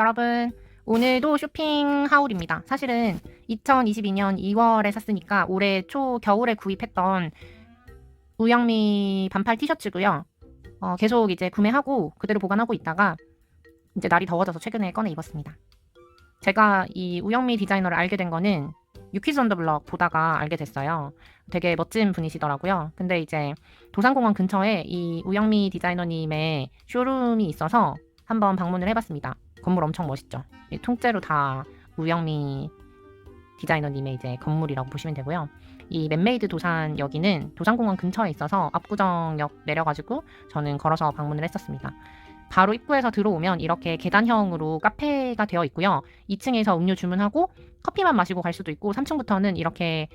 여러분 오늘도 쇼핑 하울입니다. 사실은 2022년 2월에 샀으니까 올해 초 겨울에 구입했던 우영미 반팔 티셔츠고요. 어, 계속 이제 구매하고 그대로 보관하고 있다가 이제 날이 더워져서 최근에 꺼내 입었습니다. 제가 이 우영미 디자이너를 알게 된 거는 유키즈 언더 블럭 보다가 알게 됐어요. 되게 멋진 분이시더라고요. 근데 이제 도산공원 근처에 이 우영미 디자이너님의 쇼룸이 있어서 한번 방문을 해봤습니다. 건물 엄청 멋있죠. 이 통째로 다 우영미 디자이너님의 이제 건물이라고 보시면 되고요. 이 맨메이드 도산 여기는 도산공원 근처에 있어서 압구정역 내려가지고 저는 걸어서 방문을 했었습니다. 바로 입구에서 들어오면 이렇게 계단형으로 카페가 되어 있고요. 2층에서 음료 주문하고 커피만 마시고 갈 수도 있고 3층부터는 이렇게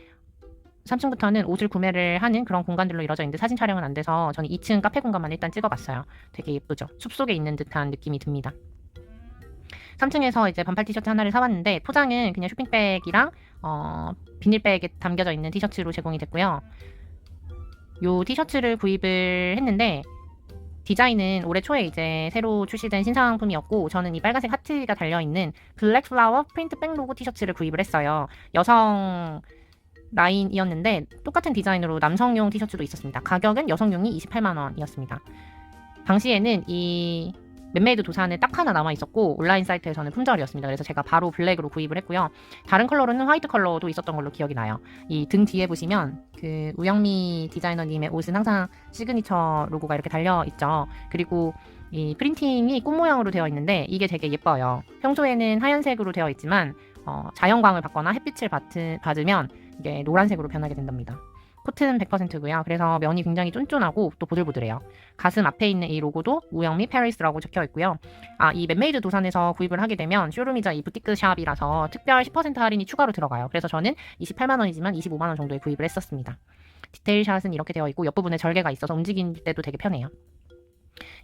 3층부터는 옷을 구매를 하는 그런 공간들로 이루어져 있는데 사진 촬영은 안 돼서 저는 2층 카페 공간만 일단 찍어봤어요. 되게 예쁘죠? 숲속에 있는 듯한 느낌이 듭니다. 3층에서 이제 반팔 티셔츠 하나를 사왔는데 포장은 그냥 쇼핑백이랑 어, 비닐백에 담겨져 있는 티셔츠로 제공이 됐고요. 요 티셔츠를 구입을 했는데 디자인은 올해 초에 이제 새로 출시된 신상품이었고 저는 이 빨간색 하트가 달려있는 블랙 플라워 프린트 백 로고 티셔츠를 구입을 했어요. 여성 라인이었는데 똑같은 디자인으로 남성용 티셔츠도 있었습니다. 가격은 여성용이 28만 원이었습니다. 당시에는 이 맨메이드 도산에 딱 하나 남아 있었고 온라인 사이트에서는 품절이었습니다. 그래서 제가 바로 블랙으로 구입을 했고요. 다른 컬러로는 화이트 컬러도 있었던 걸로 기억이 나요. 이 등 뒤에 보시면 그 우영미 디자이너님의 옷은 항상 시그니처 로고가 이렇게 달려 있죠. 그리고 이 프린팅이 꽃 모양으로 되어 있는데 이게 되게 예뻐요. 평소에는 하얀색으로 되어 있지만 어, 자연광을 받거나 햇빛을 받, 받으면 이게 노란색으로 변하게 된답니다. 코트는 100%고요. 그래서 면이 굉장히 쫀쫀하고 또 보들보들해요. 가슴 앞에 있는 이 로고도 우영미 페리스라고 적혀 있고요. 아, 이 맨메이드 도산에서 구입을 하게 되면 쇼룸이자 이 부티크 샵이라서 특별 10% 할인이 추가로 들어가요. 그래서 저는 28만 원이지만 25만 원 정도에 구입을 했었습니다. 디테일 샷은 이렇게 되어 있고 옆부분에 절개가 있어서 움직일 때도 되게 편해요.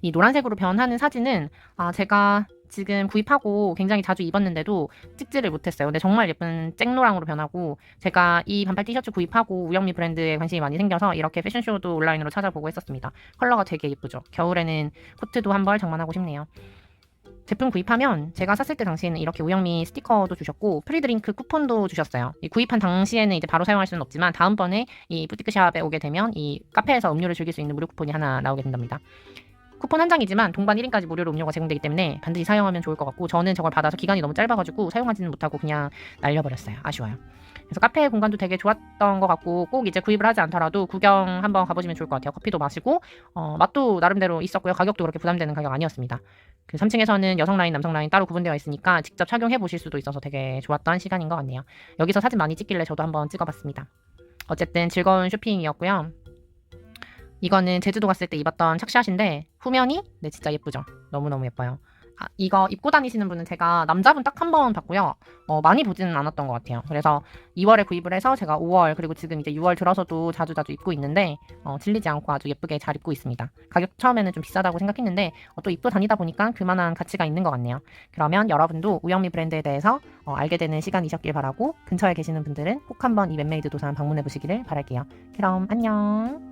이 노란색으로 변하는 사진은 아, 제가 지금 구입하고 굉장히 자주 입었는데도 찍지를 못했어요. 근데 정말 예쁜 쨍노랑으로 변하고 제가 이 반팔 티셔츠 구입하고 우영미 브랜드에 관심이 많이 생겨서 이렇게 패션쇼도 온라인으로 찾아보고 했었습니다. 컬러가 되게 예쁘죠. 겨울에는 코트도 한 벌 장만하고 싶네요. 제품 구입하면 제가 샀을 때 당시에는 이렇게 우영미 스티커도 주셨고 프리드링크 쿠폰도 주셨어요. 이 구입한 당시에는 이제 바로 사용할 수는 없지만 다음번에 이 부티크샵에 오게 되면 이 카페에서 음료를 즐길 수 있는 무료 쿠폰이 하나 나오게 된답니다. 쿠폰 한 장이지만 동반 1인까지 무료로 음료가 제공되기 때문에 반드시 사용하면 좋을 것 같고 저는 저걸 받아서 기간이 너무 짧아가지고 사용하지는 못하고 그냥 날려버렸어요. 아쉬워요. 그래서 카페 공간도 되게 좋았던 것 같고 꼭 이제 구입을 하지 않더라도 구경 한번 가보시면 좋을 것 같아요. 커피도 마시고 어, 맛도 나름대로 있었고요. 가격도 그렇게 부담되는 가격 아니었습니다. 그 3층에서는 여성 라인, 남성 라인 따로 구분되어 있으니까 직접 착용해 보실 수도 있어서 되게 좋았던 시간인 것 같네요. 여기서 사진 많이 찍길래 저도 한번 찍어봤습니다. 어쨌든 즐거운 쇼핑이었고요. 이거는 제주도 갔을 때 입었던 착샷인데 후면이 네 진짜 예쁘죠. 너무너무 예뻐요. 아, 이거 입고 다니시는 분은 제가 남자분 딱 한 번 봤고요. 어, 많이 보지는 않았던 것 같아요. 그래서 2월에 구입을 해서 제가 5월 그리고 지금 이제 6월 들어서도 자주 자주 입고 있는데 어, 질리지 않고 아주 예쁘게 잘 입고 있습니다. 가격 처음에는 좀 비싸다고 생각했는데 어, 또 입고 다니다 보니까 그만한 가치가 있는 것 같네요. 그러면 여러분도 우영미 브랜드에 대해서 어, 알게 되는 시간이셨길 바라고 근처에 계시는 분들은 꼭 한번 이 맨메이드 도산 방문해 보시기를 바랄게요. 그럼 안녕.